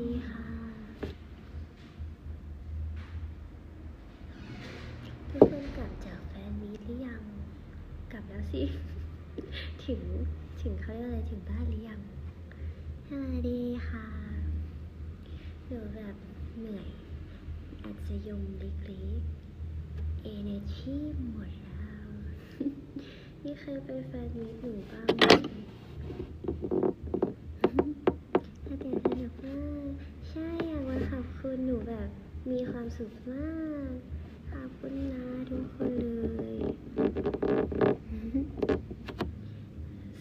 ดีค่ะทุกคนกลับจากแฟนมีหรือยัง กลับแล้วสิ ถึง ถึงเขาเรียกอะไรถึงบ้านหรือยังสวัสดีค่ะหนูแบบเหนื่อย อาจจะยมลิกๆ energy หมดแล้วมีใครไปแฟนมีตหนูบ้างไหม ถ้าเด็กสนุกมาก ใช่อยากมาขอบคุณหนูแบบมีความสุขมาก ขอบคุณนะทุกคนเลย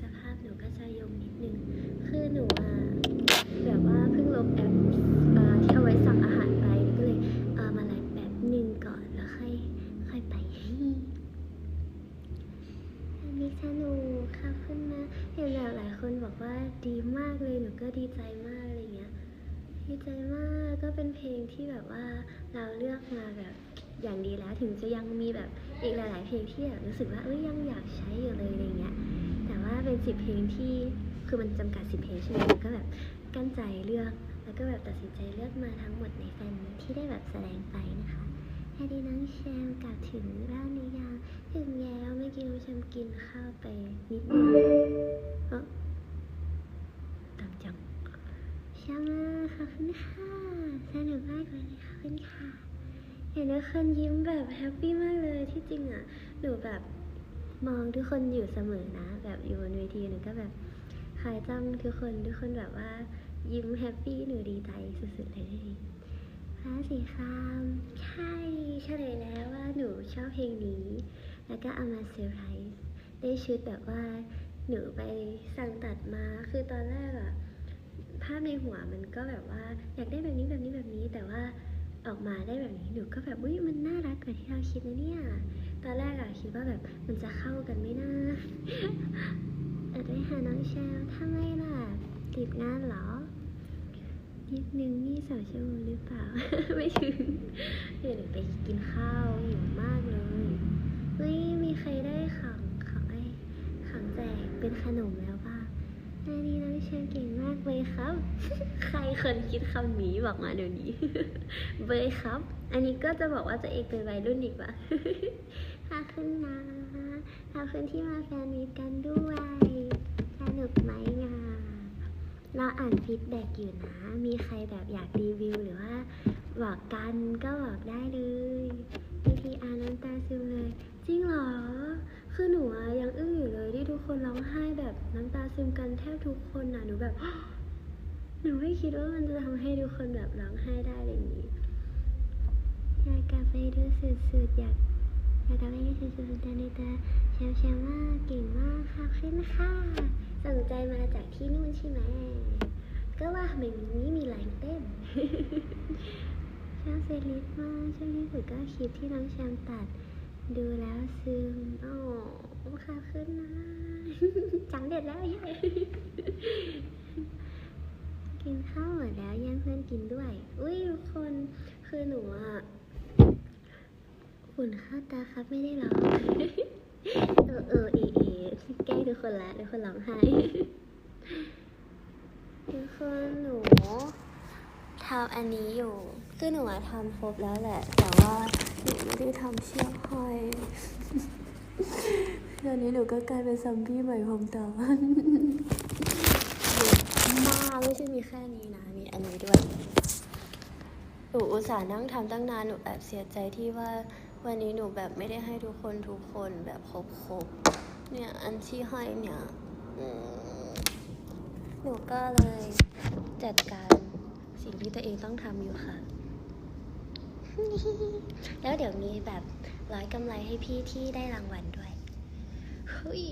สภาพหนูก็จะยมนิดนึง คือหนูอะแบบว่าเพิ่งลบแอปที่เอาไว้สั่งอาหารไปก็เลยเอ่อมาไลฟ์แบบหนึ่งก่อนแล้วค่อยค่อยไปอันนี้สนุกขอบคุณนะ เห็นแบบหลายคนบอกว่าดีมากเลย หนูก็ดีใจมากอะไรเงี้ย ดีใจมากก็เป็นเพลงที่แบบว่าเราเลือกมาแบบอย่างดีแล้วถึงจะยังมีแบบอีกหลาย ๆ เพลงที่แบบรู้สึกว่าเอ้ยยังอยากใช้อยู่เลยอะไรเงี้ยแต่ว่าเป็นสิบเพลงที่คือมันจำกัดสิบเพลงใช่ไหมแล้วก็แบบกั้นใจเลือกแล้วก็แบบตัดสินใจเลือกมาทั้งหมดในแฟนมีตที่ได้แบบแสดงไปนะคะแฮดดี้น้องแชมป์กลับถึงบ้านหรือยังถึงแล้วเมื่อกี้น้องแชมกินข้าวไปนิดนึงเออตังจัง ชามาขอบคุณค่ะสนุกมากเลยขอบคุณค่ะ เห็นทุกคนยิ้มแบบแฮปปี้มากเลยที่จริงอะหนูแบบมองทุกคนอยู่เสมอนะ แบบอยู่บนเวทีหนูก็แบบคอยจ้องทุกคนทุกคนแบบว่า ยิ้มแฮปปี้หนูดีใจสุดๆเลยฟ้าสีครามใช่เฉลยแล้วว่าหนูชอบเพลงนี้ แล้วก็เอามาเซอร์ไพรส์ได้ชุดแบบว่าหนูไปสั่งตัดมาคือตอนแรกอะ ภาพในหัวมันก็แบบว่าอยากได้แบบนี้แบบนี้แบบนี้ แต่ว่าออกมาได้แบบนี้หนูก็แบบอุ้ยมันน่ารักกว่าที่เราคิดนะเนี่ย ตอนแรกอะคิดว่าแบบมันจะเข้ากันไม่น่าออได้หาน้องแชลทำไมล่ะ ติดงานเหรอ นิดนึงนี่สองชั่วโมงหรือเปล่า ไม่ถึงเดี๋ยวหนูไปกินข้าวหิวมากเลยเฮ้ยมีใครได้ของของไอ้ของแจกเป็นขนมแล้ว ป่ะอันนี้น้องเชมเก่งมากเลยครับ ใครคนคิดคำนี้บอกมาเดี๋ยวนี้ เบยครับ อันนี้ก็จะบอกว่าจะเอกเป็นวัยรุ่นอีกว่ะขอบคุณนะขอบคุณที่มาแฟนมีตกันด้วยสนุกไหมงาเราอ่านฟีดแบ็กอยู่นะ มีใครแบบอยากรีวิวหรือว่าบอกกันก็บอกได้เลยพีทีอาร์น้ำตาซึมเลย จริงเหรอ คือหนูอะยังอึ้งอยู่เลยที่ทุกคนร้องไห้แบบน้ำตาซึมกันแทบทุกคนน่ะหนูแบบ หนูไม่คิดว่ามันจะทำให้ทุกคนแบบร้องไห้ได้อะไรอย่างนี้อยากกลับไปดูสุดๆอยากอยากกลับไปดูสุดๆแต่ในตาแชมแชมมากเก่งมากค่ะขึ้นค่ะสนใจมาจากที่นู่นใช่ไหมก็ว่าทำไมวันนี้มีแรงเต้นชอบเซริสมากช่วงที่สุดก็คลิปที่น้องแชมตัด ดูแล้วซึมอ๋อค่ะขึ้นนะจังเด็ดแล้วเย้กินข้าวหมดแล้วย่งเพื่อนกินด้วย อุ้ยทุกคนคือหนูอะฝุ่นข้าวตาครับไม่ได้หรอเออเออเอเอแกล้งทุกคนละทุกคนร้องไห้ทุกคนหนูทำอันนี้อยู่ คือหนูอะทำครบแล้วแหละ แต่ว่าหนูไม่ได้ทำเชือกห้อยตอนนี้หนูก็กลายเป็นซอมบี้ใหม่ผมต่อมากไม่ใช่มีแค่นี้นะ มีอันนี้ด้วย หนูอุตส่าห์นั่งทำตั้งนาน หนูแอบเสียใจที่ว่าวันนี้หนูแบบไม่ได้ให้ทุกคนทุกคนแบบครบครบๆเนี่ยอันที่ให้เนี่ยหนูก็เลยจัดการสิ่งที่ตัวเองต้องทำอยู่ค่ะ แล้วเดี๋ยวมีแบบร้อยกำไรให้พี่ที่ได้รางวัลด้วยเฮ้ย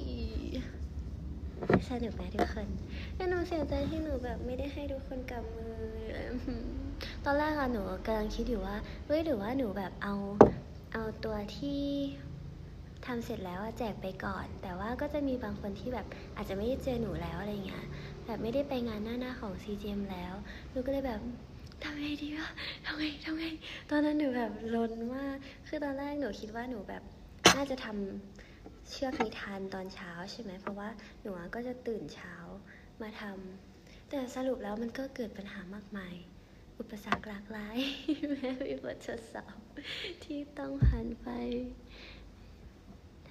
สนุกไหมทุกคนแต่หนูเสียใจที่หนูแบบไม่ได้ให้ทุกคนกำมือ ตอนแรกอะหนูกำลังคิดอยู่ว่าเฮ้ยหรือว่าหนูแบบเอาเอาตัวที่ทำเสร็จแล้วอะแจกไปก่อน แต่ว่าก็จะมีบางคนที่แบบอาจจะไม่ได้เจอหนูแล้วอะไรเงี้ยแบบไม่ได้ไปงานหน้าหน้าของ CGM แล้วหนูก็เลยแบบ ทำไงดีวะทำไงทำไง ตอนนั้นหนูแบบลนมาก คือตอนแรกหนูคิดว่าหนูแบบน่าจะทำเชือกนิทานตอนเช้าใช่ไหม เพราะว่าหนูก็จะตื่นเช้ามาทำแต่สรุปแล้วมันก็เกิดปัญหามากมาย อุปสรรคหลากหลายแม้มีบททดสอบที่ต้องผ่านไป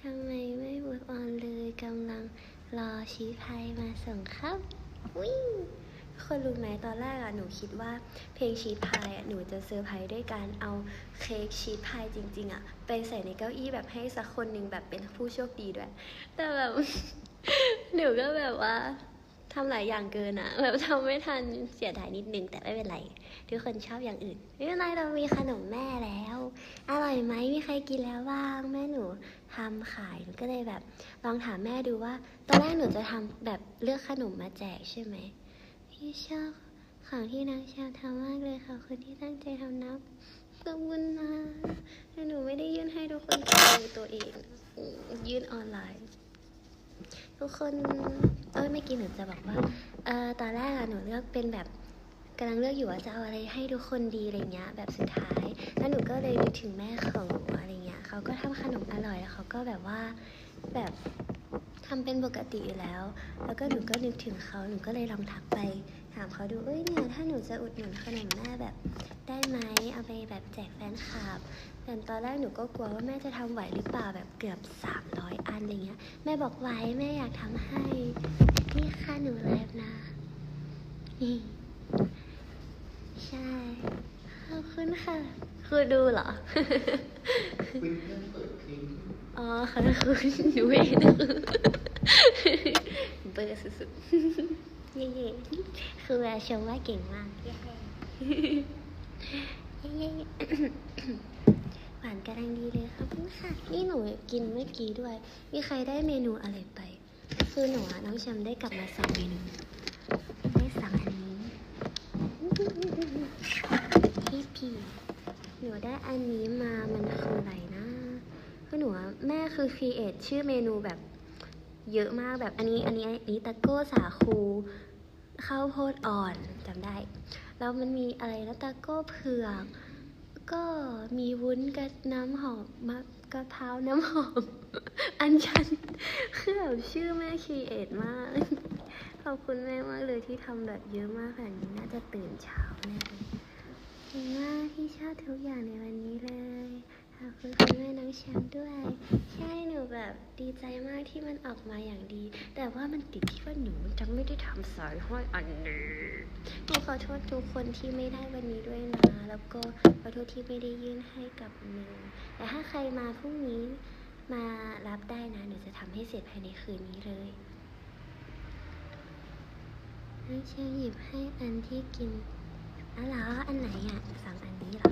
ทำไมไม่ move on เลยกำลังรอชีพายมาส่งครับวิ่ง ทุกคนรู้ไหมตอนแรกอะหนูคิดว่าเพลงชีพายอะหนูจะเซอร์ไพรส์ด้วยการเอาเค้กชีพายจริง ๆอะไปใส่ในเก้าอี้แบบให้สักคนหนึ่งแบบเป็นผู้โชคดีด้วย แต่แบบหนูก็แบบว่าทำหลายอย่างเกินอะแบบทำไม่ทันเสียดายนิดนึงแต่ไม่เป็นไร ทุกคนชอบอย่างอื่นไม่เป็นไรเรามีขนมแม่แล้ว อร่อยไหมมีใครกินแล้วบ้างแม่หนูทำขายหนูก็เลยแบบ ลองถามแม่ดูว่า ตอนแรกหนูจะทำแบบเลือกขนมมาแจกใช่ไหม พี่ชอบของที่นางชอบทำมากเลยค่ะคนที่ตั้งใจทำนับขอบคุณนะแต่หนูไม่ได้ยื่นให้ทุกคนทำเลยตัวเองยื่นออนไลน์ ทุกคนเอ้ยเมื่อกี้หนูจะบอกว่าเอ่อตอนแรกอะหนูเลือกเป็นแบบกำลังเลือกอยู่ว่าจะเอาอะไรให้ทุกคนดีอะไรเงี้ย แบบสุดท้าย แล้วหนูก็เลยนึกถึงแม่ของหนูอะไรเงี้ยเขาก็ทำขนมอร่อยแล้วเขาก็แบบว่าแบบ ทำเป็นปกติอยู่แล้ว แล้วก็หนูก็นึกถึงเขาหนูก็เลยลองทักไป ถามเขาดูเอ้ยเนี่ยถ้าหนูจะอุดหนุนขนมแม่แบบ ได้ไหมเอาไปแบบแจกแฟนคลับแต่ตอนแรกหนูก็กลัวว่าแม่จะทำไหวหรือเปล่าแบบเกือบ 300 อันอะไรเงี้ยแม่บอกไหวแม่อยากทำให้นี่ค่ะหนูไลฟ์นะนี่ใช่ขอบคุณค่ะคือดูเหรอวินเพื่อนเปิดเพลงอ๋อขอบคุณหนูเอง เบอร์สุดๆ เย่ๆคือแววชมว่าเก่งมาก เย่ๆเย่ๆหวานกำลังดีเลยขอบคุณค่ะ นี่หนูกินเมื่อกี้ด้วย มีใครได้เมนูอะไรไป คือหนูอะน้องแชมได้กลับมาสั่งเมนู ได้สั่งอันนี้พี่พีหนูได้อันนี้มา มันคืออะไรนะคือหนูอะแม่คือครีเอทชื่อเมนูแบบ เยอะมากแบบอันนี้อันนี้อันนี้ตะโก้สาคูข้าวโพดอ่อนจำได้ แล้วมันมีอะไรนะตะโก้เผือก ก็มีวุ้นกับน้ำหอมมะกะเพราน้ำหอม อันชันคือแบบชื่อแม่ครีเอทมาก ขอบคุณแม่มากเลยที่ทำแบบเยอะมากขนาดนี้น่าจะตื่นเช้าแน่เลยเก่งมากที่ชอบทุกอย่างในวันนี้เลย ขอบคุณคุณแม่น้องแชมป์ด้วย ใช่หนูแบบดีใจมากที่มันออกมาอย่างดี แต่ว่ามันติดที่ว่าหนูจะไม่ได้ทำสายห้อยอันนี้หนูขอโทษทุกคนที่ไม่ได้วันนี้ด้วยนะ แล้วก็ขอโทษที่ไม่ได้ยื่นให้กับมือแต่ถ้าใครมาพรุ่งนี้มารับได้นะหนูจะทำให้เสร็จภายในคืนนี้เลยน้องแชมป์หยิบให้อันที่กินอ๋อเหรออันไหนอะสั่งอันนี้เหรอ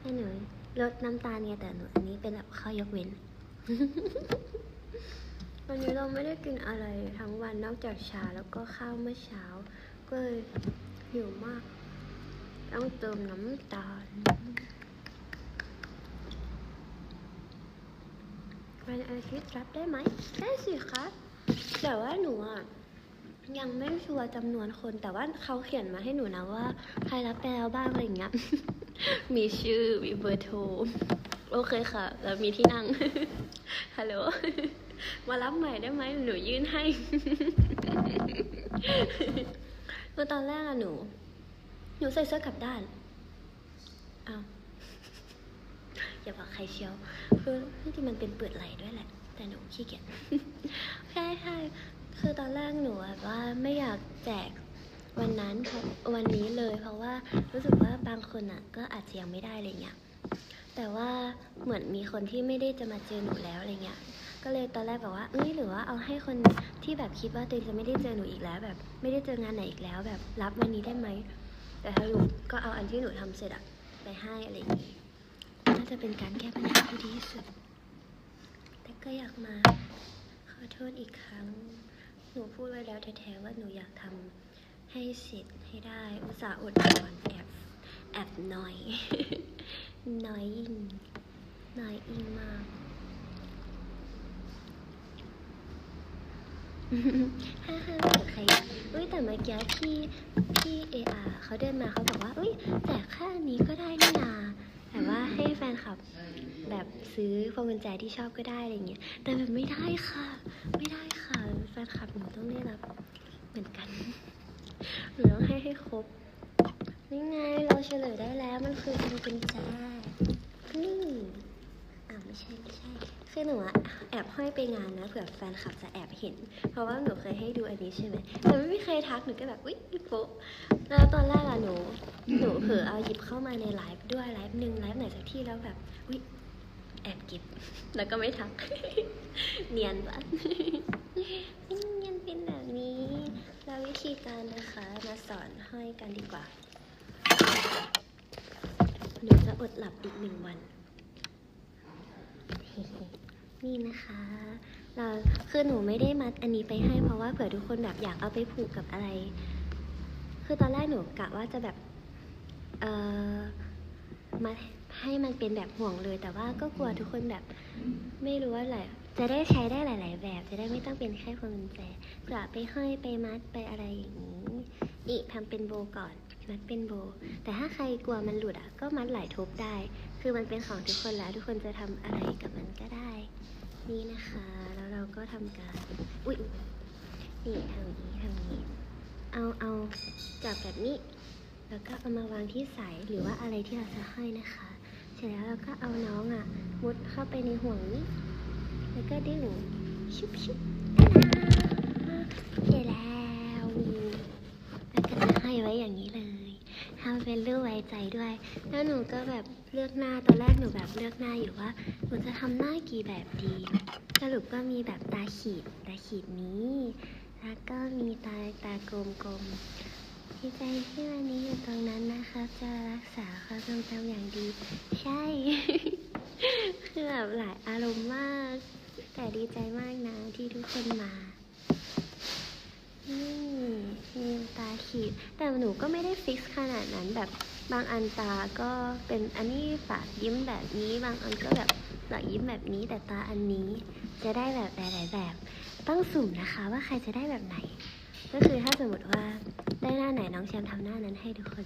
ให้หนู ลดน้ำตาลไงแต่หนูอันนี้เป็นแบบข้อยกเว้น วันนี้เราไม่ได้กินอะไรทั้งวันนอกจากชาแล้วก็ข้าวเมื่อเช้า ก็เลยหิวมาก ต้องเติมน้ำตาลวันอาทิตย์รับได้ไหมได้สิครับแต่ว่าหนูอะยังไม่ชัวร์จำนวนคนแต่ว่าเขาเขียนมาให้หนูนะว่า ใครรับไปแล้วบ้างอะไรอย่างเงี้ย มีชื่อ มีเบอร์โทร โอเคค่ะ แล้วมีที่นั่ง ฮัลโหล มารับใหม่ได้ไหม หนูยื่นให้ คือตอนแรกอะหนู หนูใส่เสื้อกลับด้าน อ้าว อย่าบอกใครเชียว คือที่จริงมันเป็นเปิดไหลด้วยแหละ แต่หนูขี้เกียจใช่ใช่คือตอนแรกหนูแบบว่าไม่อยากแจก วันนั้นเพราะวันนี้เลย เพราะว่ารู้สึกว่าบางคนอะ ก็อาจจะยังไม่ได้อะไรเงี้ยแต่ว่าเหมือนมีคนที่ไม่ได้จะมาเจอหนูแล้วอะไรเงี้ยก็เลยตอนแรกแบบว่าเอ้ยหรือว่าเอาให้คนที่แบบคิดว่าตัวเองจะไม่ได้เจอหนูอีกแล้ว แบบไม่ได้เจองานไหนอีกแล้ว แบบรับวันนี้ได้ไหมแต่ถ้าลูกก็เอาอันที่หนูทำเสร็จอะไปให้อะไรอย่างงี้น่าจะเป็นการแก้ปัญหาที่ดีที่สุด แต่ก็อยากมาขอโทษอีกครั้ง หนูพูดไว้แล้วแท้ๆว่าหนูอยากทำ ให้เสร็จให้ได้ อุตส่าห์อดทนแอบแอบหน่อย น้อยอิงน้อยอิงมาก ฮ่าฮ่าใครอุ้ยแต่เมื่อกี้พี่พี่เออาเขาเดินมาเขาบอกว่า อุ้ยแจกแค่นนี้ก็ได้นี่นาแต่ว่าให้แฟนคลับแบบซื้อพวงกุญแจที่ชอบก็ได้อะไรเงี้ย แต่แบบไม่ได้ค่ะ ไม่ได้ค่ะ แฟนคลับหนูต้องได้รับเหมือนกัน หนูต้องให้ให้ครบ นี่ไงเราเฉลยได้แล้วมันคืออันกุญแจนี่อ่าไม่ใช่ไม่ใช่ คือหนูอะแอบห้อยไปงานนะเผื่อแฟนคลับจะแอบเห็น เพราะว่าหนูเคยให้ดูอันนี้ใช่ไหมแต่ไม่มีใครทักหนูก็แบบอุ๊ยโป๊ะแล้วตอนแรกอะหนู หนูเผลอเอาหยิบเข้ามาในไลฟ์ด้วยไลฟ์หนึ่งไลฟ์ไหนสักที่แล้วแบบอุ๊ยแอบเก็บแล้วก็ไม่ทัก เนียนปะเนียนเป็นแบบนี้ แล้ววิธีการนะคะมาสอนห้อยกันดีกว่าหนูจะอดหลับอีกหนึ่งวัน นี่นะคะ เราคือหนูไม่ได้มัดอันนี้ไปให้เพราะว่าเผื่อทุกคนแบบอยากเอาไปผูกกับอะไร คือตอนแรกหนูกะว่าจะแบบ เอ่อมาให้มันเป็นแบบห่วงเลย แต่ว่าก็กลัวทุกคนแบบ ไม่รู้ว่าอะไรจะได้ใช้ได้หลาย ๆ แบบ จะได้ไม่ต้องเป็นแค่พวงกุญแจ เผื่อไปห้อยไปมัดไปอะไรอย่างนี้ นี่ทำเป็นโบก่อน มัดเป็นโบ แต่ถ้าใครกลัวมันหลุดอะ ก็มัดหลายทบได้ คือมันเป็นของทุกคนแล้ว ทุกคนจะทำอะไรกับมันก็ได้ นี่นะคะ แล้วเราก็ทำการ อุ๊ยนี่ทำอย่างนี้ทำอย่างนี้ เอาเอาจับแบบนี้ แล้วก็เอามาวางที่สายหรือว่าอะไรที่เราจะห้อยนะคะ เสร็จแล้วเราก็เอาน้องอะมุดเข้าไปในห่วงนี้ แล้วก็ดึงชุบชุบ เสร็จแล้วแล้วก็จะให้ไว้อย่างนี้เลยทำเป็นรูปไว้ใจด้วย แล้วหนูก็แบบเลือกหน้าตอนแรกหนูแบบเลือกหน้าอยู่ว่าหนูจะทำหน้ากี่แบบดีสรุปก็มีแบบตาขีดตาขีดนี้ แล้วก็มีตาตากลมๆดีใจที่วันนี้อยู่ตรงนั้นนะครับจะรักษาความทรงจำอย่างดี ใช่คือแบบหลายอารมณ์มาก แต่ดีใจมากนะที่ทุกคนมา นี่มีตาขีด แต่หนูก็ไม่ได้ฟิกขนาดนั้นแบบบางอันตาก็เป็นอันนี้ปากยิ้มแบบนี้ บางอันก็แบบปากยิ้มแบบนี้ แต่ตาอันนี้จะได้แบบหลายๆแบบ ต้องสุ่มนะคะว่าใครจะได้แบบไหน ก็คือถ้าสมมติว่าได้หน้าไหนน้องแชมป์ทำหน้านั้นให้ทุกคน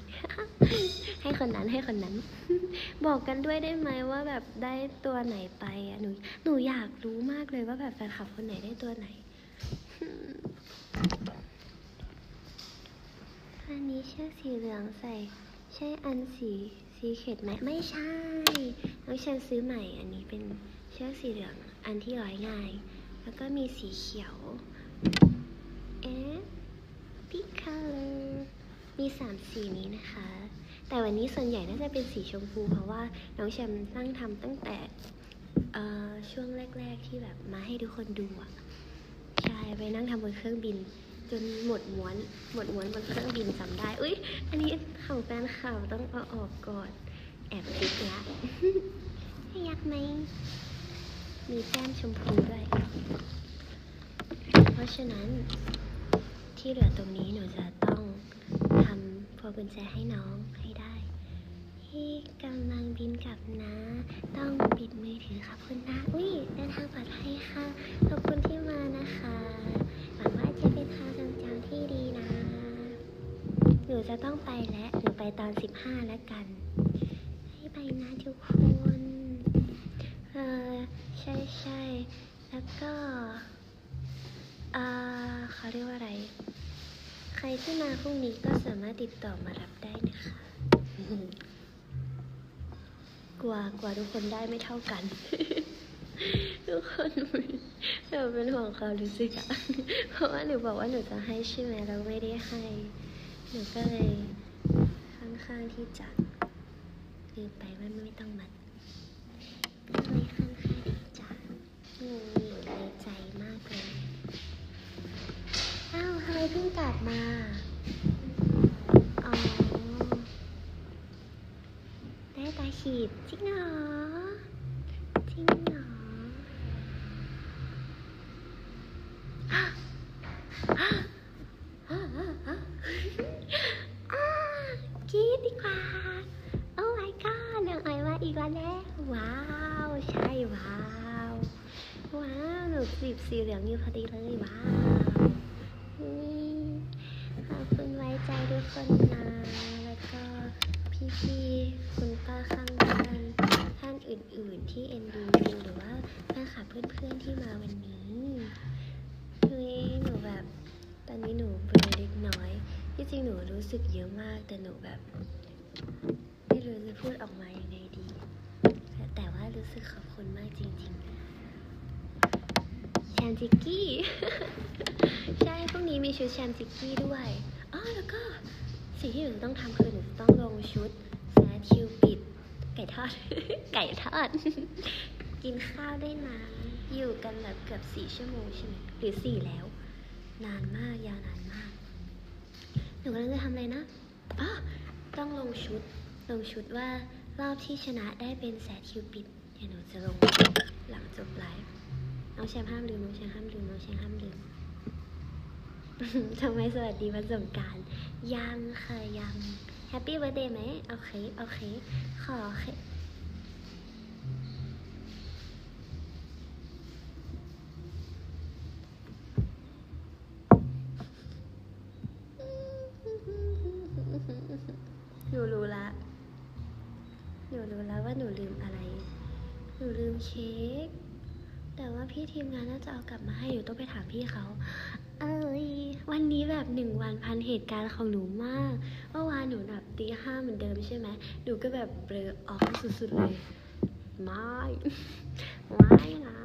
ให้คนนั้นให้คนนั้น บอกกันด้วยได้ไหมว่าแบบได้ตัวไหนไปอะหนูหนูอยากรู้มากเลยว่าแบบแฟนคลับคนไหนได้ตัวไหน อันนี้เชือกสีเหลืองใส่ ใช่อันสีสีเข็ดไหมไม่ใช่น้องแชมซื้อใหม่ อันนี้เป็นเชือกสีเหลืองอันที่ร้อยง่าย แล้วก็มีสีเขียวเอ๊ะพิคาเลมีสามสีนี้นะคะ แต่วันนี้ส่วนใหญ่น่าจะเป็นสีชมพู เพราะว่าน้องแชมป์ตั้งทำตั้งแต่ช่วงแรก ๆที่แบบมาให้ทุกคนดูอะ ใช่ไปนั่งทำบนเครื่องบิน จนหมดม้วน หมดม้วนบนเครื่องบินจำได้ อุ้ยอันนี้ของแฟนข่าวต้องเอาออกก่อน แอบติดละให้ยักไหม มีแก้มชมพูด้วย เพราะฉะนั้นที่เหลือตรงนี้หนูจะต้องทำพวงกุญแจให้น้องให้ได้ ที่กำลังบินกลับนะ ต้องปิดมือถือขอบคุณนะ อุ้ยเดินทางปลอดภัยค่ะ ขอบคุณที่มานะคะ หวังว่าจะเป็นความทรงจำที่ดีนะ หนูจะต้องไปแล้วหนูไปตอนสิบห้าแล้วกัน ให้ไปนะทุกคนเออใช่ใช่แล้วก็อ่าเขาเรียกว่าอะไร ใครที่มาพรุ่งนี้ก็สามารถติดต่อมารับได้นะคะ กลัวกลัวทุกคนได้ไม่เท่ากัน ทุกคนเราเป็นห่วงความรู้สึกอะเพราะว่าหนูบอกว่าหนูจะให้ใช่ไหมเราไม่ได้ให้ หนูก็เลยค่อนข้างที่จะลืมไปว่าไม่ต้องมัดก็เลยค่อนข้างที่จะงงอยู่ในใจมากเลย อ้าวทำไมเพิ่งกลับมา อ๋อ ขีดจริงเหรอจริงเหรอฮะฮะฮะฮะฮะอ้ากรีดดีกว่า โอ้ my god นางไอมาอีกแล้วแน่ว้าว ใช่ว้าว ว้าวหนูจีบสีเหลืองอยู่พอดีเลย ว้าวนี่ขอบคุณไว้ใจทุกคนนะ แล้วก็พี่ๆคุณป้าข้างบ้าน ท่านอื่นๆ ที่เอ็นดูหรือว่าแฟนคลับเพื่อนๆที่มาวันนี้เฮ้ยหนูแบบตอนนี้หนูเบลอเล็กน้อย ที่จริงหนูรู้สึกเยอะมาก แต่หนูแบบไม่รู้จะพูดออกมายังไงดีแต่แต่ว่ารู้สึกขอบคุณมากจริงๆแชมจิกกี้ใช่พรุ่งนี้มีชุดแชมจิกกี้ด้วยอ๋อแล้วก็สิ่งที่หนูต้องทำคือหนูต้องลงชุดแซคิวปิดไก่ทอด ไก่ทอด กินข้าวได้นาน อยู่กันแบบเกือบสี่ชั่วโมงใช่ไหมหรือสี่แล้ว นานมากยาวนานมาก หนูกำลังจะทำอะไรนะอ๋อต้องลงชุด ลงชุดว่ารอบที่ชนะได้เป็นแซคิวปิดเดี๋ยวหนูจะลงหลังจบไลฟ์น้องแชมป์ห้ามลืมน้องแชมป์ห้ามลืมน้องแชมป์ห้ามลืมทำไมสวัสดีวันสงกราร ยังค่ะยัง แฮปปี้เบ t ร์เดย์ไหมโอเคโอเคขอเคกหนูรู้ละหนูรู้แล้วว่าหนูลืมอะไร หนูลืมเค้ก แต่ว่าพี่ทีมงานน่าจะเอากลับมาให้ หนูต้องไปถามพี่เขา เอ้ย วันนี้แบบหนึ่งวันพันเหตุการณ์ของหนูมาก เมื่อวานหนูแบบ ตีห้าเหมือนเดิมใช่ไหมหนูก็แบบเบลอออกสุดๆเลยไม่ไม่นะ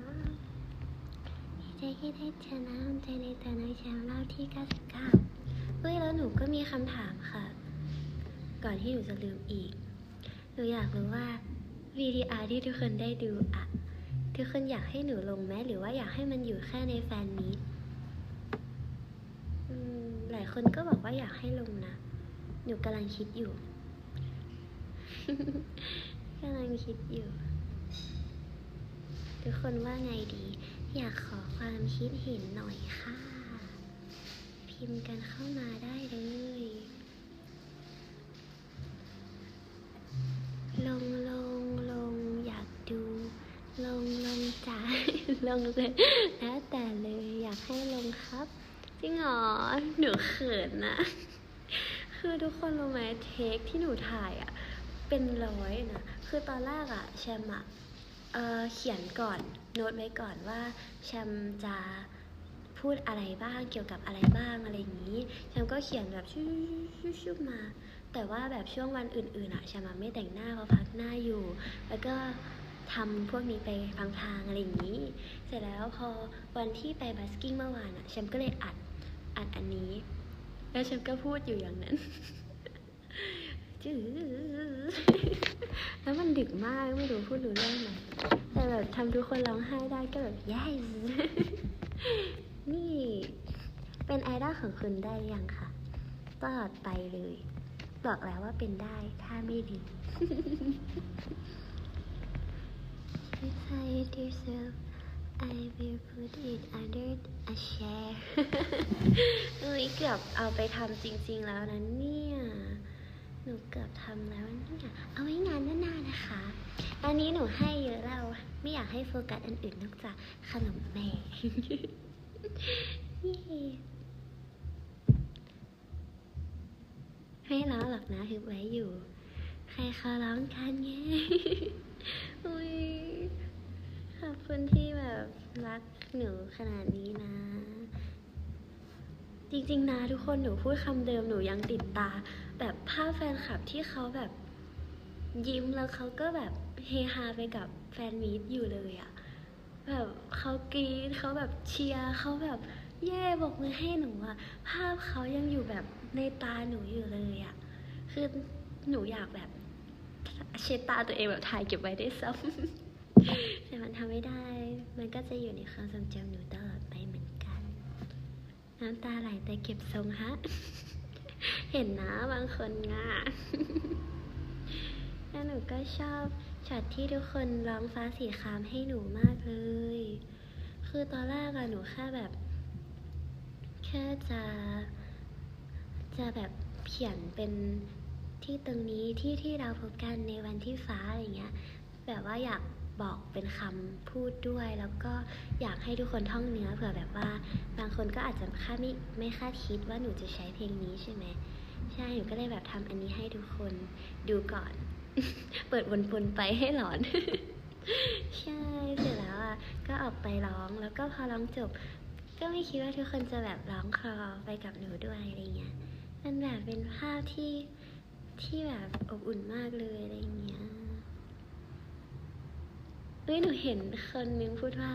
ดีใจที่ได้ชนะใจในแต่ในแชมป์รอบที่ 99เฮ้ยแล้วหนูก็มีคำถามค่ะ ก่อนที่หนูจะลืมอีก หนูอยากรู้ว่า VDR ที่ทุกคนได้ดูอะทุกคนอยากให้หนูลงไหมหรือว่าอยากให้มันอยู่แค่ในแฟนมีตอืมหลายคนก็บอกว่าอยากให้ลงนะ หนูกำลังคิดอยู่ กำลังคิดอยู่ ทุกคนว่าไงดี อยากขอความคิดเห็นหน่อยค่ะ พิมพ์กันเข้ามาได้เลย ลงลงลงอยากดู ลงลงจ้าลงเลยแล้วแต่เลยอยากให้ลงครับจริงหรอหนูเขินนะ คือทุกคนรู้ไหมเทคที่หนูถ่ายอะเป็นร้อยนะ คือตอนแรกอะแชมอะเออเขียนก่อนโน้ตไว้ก่อนว่าแชมจะพูดอะไรบ้างเกี่ยวกับอะไรบ้างอะไรอย่างนี้แชมก็เขียนแบบชุบชุบมา แต่ว่าแบบช่วงวันอื่นๆอะแชมไม่แต่งหน้าเพราะพักหน้าอยู่ แล้วก็ทำพวกนี้ไปพลางๆอะไรอย่างนี้ เสร็จแล้วพอวันที่ไปบัสกิ้งเมื่อวานอะแชมก็เลยอัดอัดอันนี้ แล้วแชมก็พูดอยู่อย่างนั้นแล้วมันดึกมากไม่รู้พูดรู้เรื่องไหมแต่แบบทำทุกคนร้องไห้ได้ก็แบบ yes นี่ เป็นไอดอลของคุณได้ยังคะตลอดไปเลย บอกแล้วว่าเป็นได้ถ้าไม่ดี Decide yourself I will put it under a chair เอ้ยเกือบเอาไปทำจริงๆแล้วนะเนี่ย หนูเกือบทำแล้วเนี่ย เอาไว้งานหน้าๆนะคะ อันนี้หนูให้เยอะแล้ว ไม่อยากให้โฟกัสอันอื่นนอกจากขนมแม่เย้ไม่ร้องหรอกนะฮึบไว้อยู่ ใครเขาร้องกันไงอุ้ยขอบคุณที่ แบบรักหนูขนาดนี้นะ จริงๆนะทุกคนหนูพูดคำเดิมหนูยังติดตา แบบภาพแฟนคลับที่เขาแบบยิ้มแล้วเขาก็แบบเฮฮาไปกับแฟนมีตอยู่เลยอะแบบเขากรี๊ดเขาแบบเชียร์เขาแบบเย่บอกมือให้หนูอะภาพเขายังอยู่แบบในตาหนูอยู่เลยอะคือหนูอยากแบบเช็ดตาตัวเองแบบถ่ายเก็บไว้ได้ซ้ำแต่มันทำไม่ได้ มันก็จะอยู่ในความทรงจำหนูตลอดไปเหมือนกัน น้ำตาไหลแต่เก็บทรงฮะ เห็นนะบางคนง่ะแล้วหนูก็ชอบช็อตที่ทุกคนร้องฟ้าสีครามให้หนูมากเลย คือตอนแรกอะหนูแค่แบบ แค่จะ จะแบบเขียนเป็นที่ตรงนี้ที่ที่เราพบกันในวันที่ฟ้าอะไรเงี้ย แบบว่าอยาก บอกเป็นคำพูดด้วย แล้วก็อยากให้ทุกคนท่องเนื้อเผื่อแบบว่า บางคนก็อาจจะคาดไม่ไม่คาดคิดว่าหนูจะใช้เพลงนี้ใช่ไหมใช่หนูก็เลยแบบทำอันนี้ให้ทุกคนดูก่อน เปิดวนๆไปให้หลอน ใช่เสร็จแล้วอะก็ออกไปร้องแล้วก็พอร้องจบ ก็ไม่คิดว่าทุกคนจะแบบร้องคลอไปกับหนูด้วยอะไรเงี้ยมันแบบเป็นภาพที่ที่แบบอบอุ่นมากเลยอะไรเงี้ย เฮ้ยหนูเห็นคนนึงพูดว่า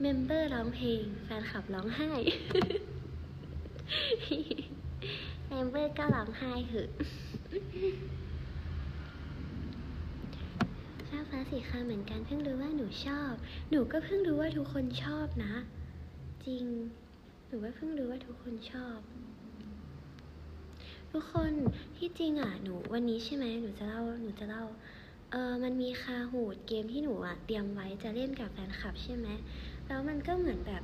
เมมเบอร์ร้องเพลงแฟนคลับร้องไห้เมมเบอร์ก็ร้องไห้เหอะชอบฟ้าสีคาเหมือนกันเพิ่งรู้ว่าหนูชอบ หนูก็เพิ่งรู้ว่าทุกคนชอบนะ จริง หนูก็เพิ่งรู้ว่าทุกคนชอบ ทุกคนที่จริงอะหนูวันนี้ใช่ไหมหนูจะเล่าหนูจะเล่า เออมันมีคาหูดเกมที่หนูอะเตรียมไว้จะเล่นกับแฟนคลับใช่ไหม แล้วมันก็เหมือนแบบ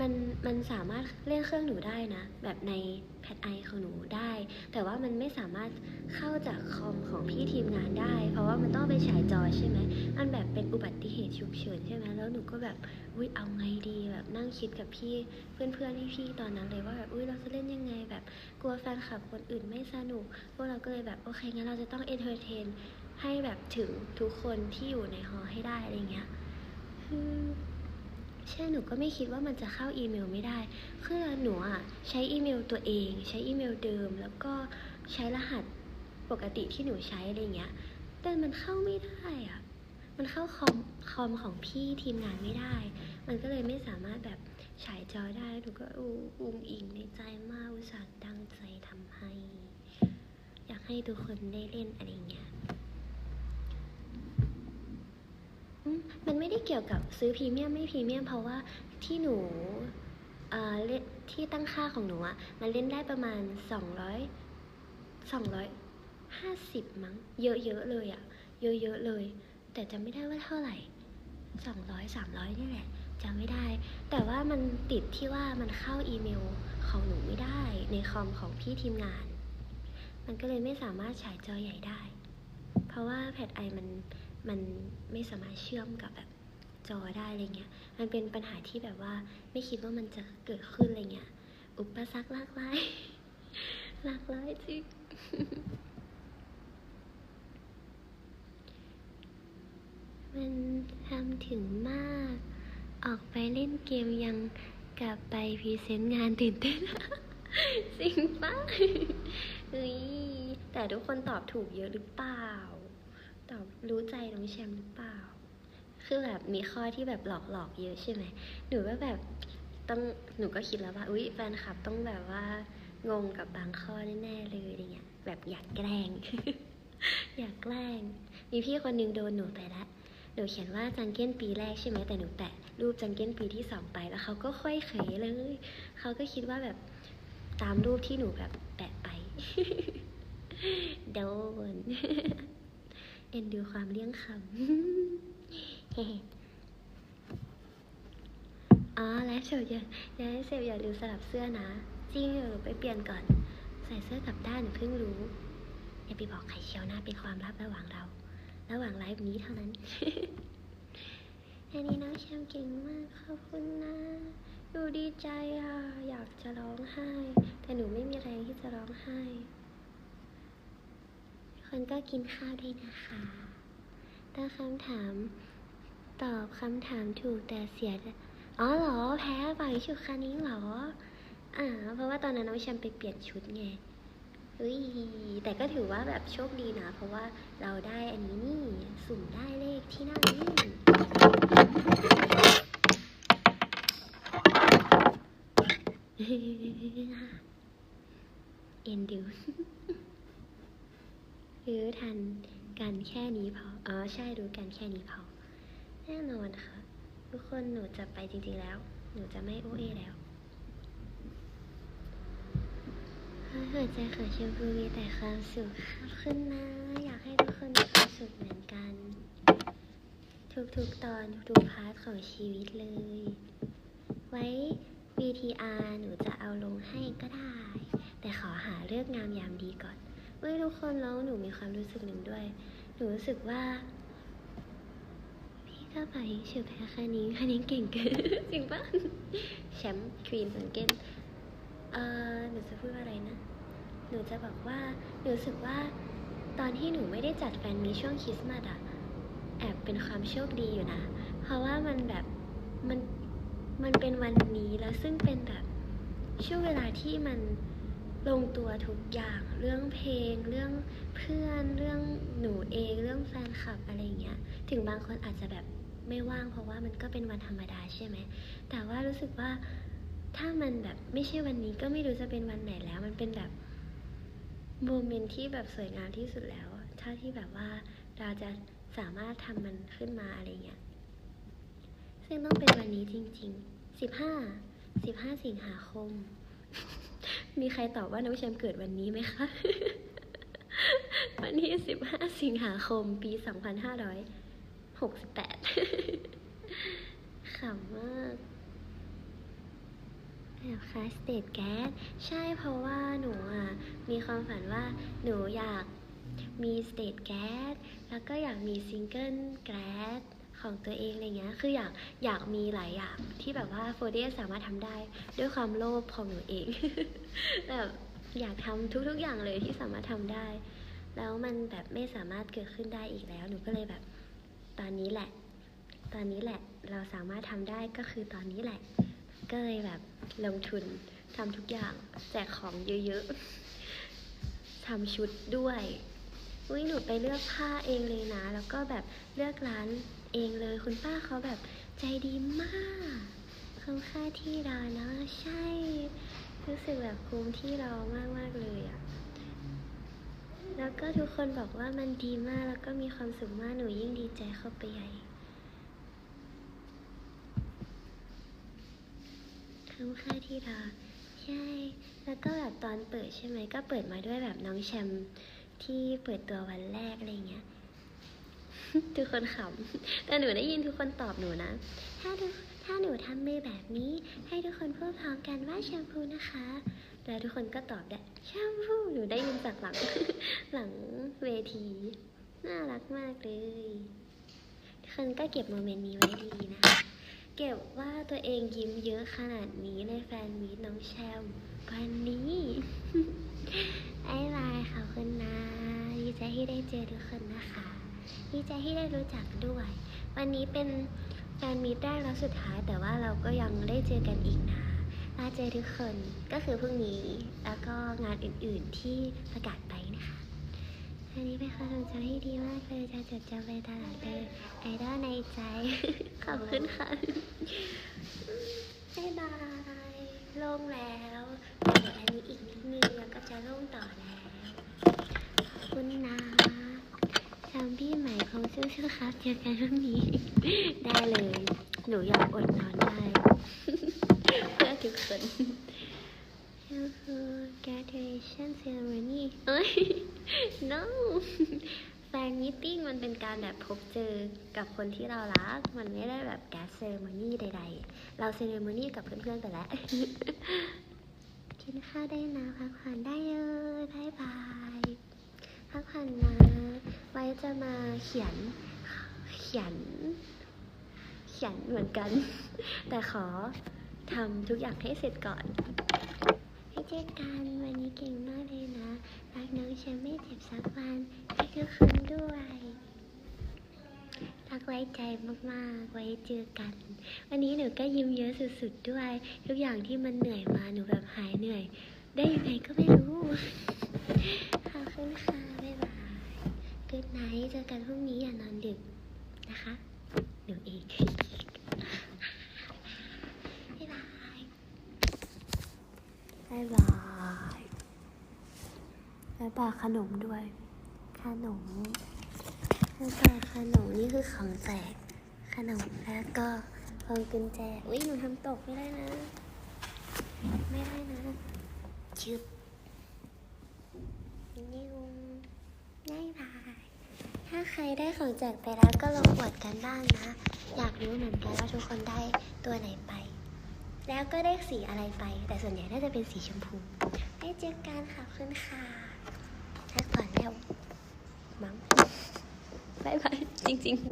มันมันสามารถเล่นเครื่องหนูได้นะ แบบในแพดไอของหนูได้ แต่ว่ามันไม่สามารถเข้าจากคอมของพี่ทีมงานได้ เพราะว่ามันต้องไปฉายจอใช่ไหมมันแบบเป็นอุบัติเหตุฉุกเฉินใช่ไหมแล้วหนูก็แบบอุ้ยเอาไงดีแบบนั่งคิดกับพี่เพื่อนๆพี่ๆตอนนั้นเลยว่าแบบอุ้ยเราจะเล่นยังไงแบบกลัวแฟนคลับคนอื่นไม่สนุก พวกเราก็เลยแบบโอเคงั้นเราจะต้องเอนเตอร์เทน ให้แบบถึงทุกคนที่อยู่ในหอให้ได้อะไรเงี้ยคือใช่หนูก็ไม่คิดว่ามันจะเข้าอีเมลไม่ได้ คือหนูอะใช้อีเมลตัวเอง ใช้อีเมลเดิม แล้วก็ใช้รหัสปกติที่หนูใช้อะไรเงี้ย แต่มันเข้าไม่ได้อะ มันเข้าคอมคอมของพี่ทีมงานไม่ได้ มันก็เลยไม่สามารถแบบฉายจอได้ หนูก็อูอุ้งอิงในใจมากอุตส่าห์ตั้งใจทำให้ อยากให้ทุกคนได้เล่นอะไรเงี้ยอื มันไม่ได้เกี่ยวกับซื้อพรีเมียมไม่พรีเมียมเพราะว่าที่หนูเอ่อเล่ที่ตั้งค่าของหนูอะมันเล่นได้ประมาณสองร้อยสองร้อยห้าสิบมั้ง เยอะๆเลยอะเยอะๆเลย แต่จำไม่ได้ว่าเท่าไหร่สองร้อยสามร้อยนี่แหละจำไม่ได้ แต่ว่ามันติดที่ว่ามันเข้าอีเมลของหนูไม่ได้ในคอมของพี่ทีมงาน มันก็เลยไม่สามารถฉายจอใหญ่ได้ เพราะว่าแพดไอมัน มันไม่สามารถเชื่อมกับแบบจอได้อะไรเงี้ย มันเป็นปัญหาที่แบบว่าไม่คิดว่ามันจะเกิดขึ้นอะไรเงี้ย อุปสรรคหลากหลายหลากหลายจริงมันทำถึงมาก ออกไปเล่นเกมยังกลับไปพรีเซนต์งานตื่นเต้นจริงปะเฮ้ยแต่ทุกคนตอบถูกเยอะหรือเปล่า ตอบรู้ใจน้องแชมป์หรือเปล่า คือแบบมีข้อที่แบบหลอกหลอกๆเยอะใช่ไหม หนูก็แบบต้องหนูก็คิดแล้วว่า อุ๊ยแฟนคลับต้องแบบว่างงกับบางข้อแน่ๆเลยอะไรเงี้ย แบบอยากแกล้ง อยากแกล้ง มีพี่คนนึงโดนหนูไปละหนูเขียนว่าจังเก้นปีแรกใช่ไหมแต่หนูแปะรูปจังเก้นปีที่สองไปแล้วเขาก็ค่อยเขยเลย เขาก็คิดว่าแบบตามรูปที่หนูแบบแปะไปโดน เอ็นดูความเลี่ยงคำอ๋อแล้วเสร็จอย่าอย่าให้เสร็จอย่าลืมสลับเสื้อนะ จริงเดี๋ยวหนูไปเปลี่ยนก่อน ใส่เสื้อกลับด้านหนูเพิ่งรู้อย่าไปบอกใครเชียวนะเป็นความลับระหว่างเรา ระหว่างไลฟ์นี้เท่านั้นอันนี้น้องแชมป์เก่งมากขอบคุณนะหนูดีใจอะ อยากจะร้องไห้ แต่หนูไม่มีแรงที่จะร้องไห้ คนก็กินข้าวได้นะคะตั้งคำถาม ตอบคำถามถูกแต่เสีย อ๋อเหรอ แพ้ไปชุดคานี้เหรอ อ่า เพราะว่าตอนนั้นน้องแชมป์ไปเปลี่ยนชุดไงเฮ้ยแต่ก็ถือว่าแบบโชคดีนะ เพราะว่าเราได้อันนี้นี่ สุ่มได้เลขที่นั่งนี่เอ็นดู รู้ทันกันแค่นี้พออ๋อใช่รู้กันแค่นี้พอแน่นอนค่ะ ทุกคนหนูจะไปจริงๆแล้ว หนูจะไม่โอเอแล้วหัวใจของชมพูมีแต่ความสุขขอบคุณนะอยากให้ทุกคนมีความสุขเหมือนกัน ทุกๆตอนทุกๆพาร์ทของชีวิตเลย ไว้ VTR หนูจะเอาลงให้ก็ได้ แต่ขอหาเลือกงามยามดีก่อน เฮ้ยทุกคนแล้วหนูมีความรู้สึกหนึ่งด้วย หนูรู้สึกว่า พี่ก็ไปเชื่อแพ้คันนิ้งคันนิ้งเก่งเกินจริงปะแชมป์ควีนสังเกตเอ่อหนูจะพูดว่าอะไรนะ หนูจะบอกว่าหนูรู้สึกว่า ตอนที่หนูไม่ได้จัดแฟนมีช่วงคริสต์มาสอะแอบเป็นความโชคดีอยู่นะ เพราะว่ามันแบบมันมันเป็นวันนี้แล้วซึ่งเป็นแบบช่วงเวลาที่มัน ลงตัวทุกอย่างเรื่องเพลง เรื่องเพื่อน เรื่องหนูเองเรื่องแฟนคลับอะไรเงี้ย ถึงบางคนอาจจะแบบไม่ว่างเพราะว่ามันก็เป็นวันธรรมดาใช่ไหม แต่ว่ารู้สึกว่าถ้ามันแบบไม่ใช่วันนี้ก็ไม่รู้จะเป็นวันไหนแล้ว มันเป็นแบบโมเมนต์ที่แบบสวยงามที่สุดแล้วอะถ้าที่แบบว่าเราจะสามารถทำมันขึ้นมาอะไรเงี้ย ซึ่งต้องเป็นวันนี้จริงๆสิบห้าสิบห้าสิงหาคม มีใครตอบว่าน้องแชมป์เกิดวันนี้ไหมคะ วันที่สิบห้าสิงหาคม ปีสองพันห้าร้อยหกสิบแปดขำมากแบบคลาสเตดแก๊สใช่เพราะว่าหนูอะ มีความฝันว่าหนูอยากมีสเตทแก๊สแล้วก็อยากมีซิงเกิลแก๊ส ของตัวเองอะไรเงี้ย คืออยากอยากมีหลายอย่างที่แบบว่าโฟเดียสามารถทำได้ด้วยความโลภของหนูเองแบบอยากทำทุกๆอย่างเลยที่สามารถทำได้ แล้วมันแบบไม่สามารถเกิดขึ้นได้อีกแล้ว หนูก็เลยแบบตอนนี้แหละ ตอนนี้แหละเราสามารถทำได้ก็คือตอนนี้แหละ ก็เลยแบบลงทุนทำทุกอย่างแจกของเยอะๆทำชุดด้วยอุ้ยหนูไปเลือกผ้าเองเลยนะ แล้วก็แบบเลือกร้าน เองเลยคุณป้าเขาแบบใจดีมากคุ้มค่าที่ราเนาะใช่รู้สึกแบบคุ้มที่เรากมากเลยอะแล้วก็ทุกคนบอกว่ามันดีมากแล้วก็มีความสุขมากหนูยิ่งดีใจเข้าไปใหญ่คุ้มค่าที่ราใช่ แล้วก็แบบตอนเปิดใช่ไหมก็เปิดมาด้วยแบบน้องแชมป์ที่เปิดตัววันแรกอะไรเงี้ย ทุกคนขำแต่หนูได้ยินทุกคนตอบหนูนะ ถ้าถ้าหนูทำมือแบบนี้ ให้ทุกคนพูดพร้อมกันว่าแชมพูนะคะ แล้วทุกคนก็ตอบได้แชมพูหนูได้ยินจากหลัง หลังเวที น่ารักมากเลยทุกคนก็เก็บโมเมนต์นี้ไว้ดีนะ เก็บว่าตัวเองยิ้มเยอะขนาดนี้ในแฟนมีตน้องแชมป์วันนี้ไอ้บายค่ะคุณนะดีใจที่ได้เจอทุกคนนะคะ ดีใจที่ได้รู้จักด้วย วันนี้เป็นแฟนมีตแรกแล้วสุดท้าย แต่ว่าเราก็ยังได้เจอกันอีกนะมาเจอทุกคนก็คือพรุ่งนี้แล้วก็งานอื่นๆที่ประกาศไปนะคะอันนี้เป็นความทรงจำที่ดีมากเลยจะจดจำไปตลอดเลยไอดอลในใจ ขอบคุณค่ะบ๊ายบายโล่งแล้วเดี๋ยวอันนี้อีกนิดนึงแล้วก็จะโล่งต่อแล้วขอบคุณนะจำพี่ใหม่ของ ชื่อๆครับเจอกันพรุ่งนี้ ได้เลย หนูอยากอดนอนได้ เพื่อทุกคน graduation ceremony เอ้ย no แฟนมิทติ้งมันเป็นการแบบพบเจอกับคนที่เรารัก มันไม่ได้แบบแกสเซ r ร์ม n y ใดๆ เราเซ r ร์ม n y กับเพื่อนๆไปแล้วกินข้าวได้นะ พักผ่อนได้เลยบายบายพักผ่อนนะ ไว้จะมาเขียนเขียน เขียนเหมือนกัน แต่ขอทำทุกอย่างให้เสร็จก่อนให้เจอกันวันนี้เก่งมากเลยนะ รักน้องแชมไม่เจ็บสักวันรักทุกคนด้วย รักไว้ใจมากๆ ไว้เจอกัน วันนี้หนูก็ยิ้มเยอะสุดๆด้วย ทุกอย่างที่มันเหนื่อยมาหนูแบบหายเหนื่อย ได้ยังไงก็ไม่รู้ขอบคุณค่ะบ๊ายบายกูดไนท์เจอกันพรุ่งนี้อย่านอนดึก นะคะหนูเองบ๊ายบายบายบายบายบายขนมด้วย ขนมบายบายขนมนี่คือของแจกขนมแล้วก็พวงกุญแจอุ้ยหนูทำตกไม่ได้นะ ไม่ได้นะชึบนิ้วบายบาย ถ้าใครได้ของแจกไปแล้วก็ลองอวดกันบ้างนะ อยากรู้เหมือนกันว่าทุกคนได้ตัวไหนไป แล้วก็ได้สีอะไรไป แต่ส่วนใหญ่น่าจะเป็นสีชมพูได้เจอกันค่ะขอบคุณค่ะพักผ่อนแล้วมั้งบายบายจริงๆ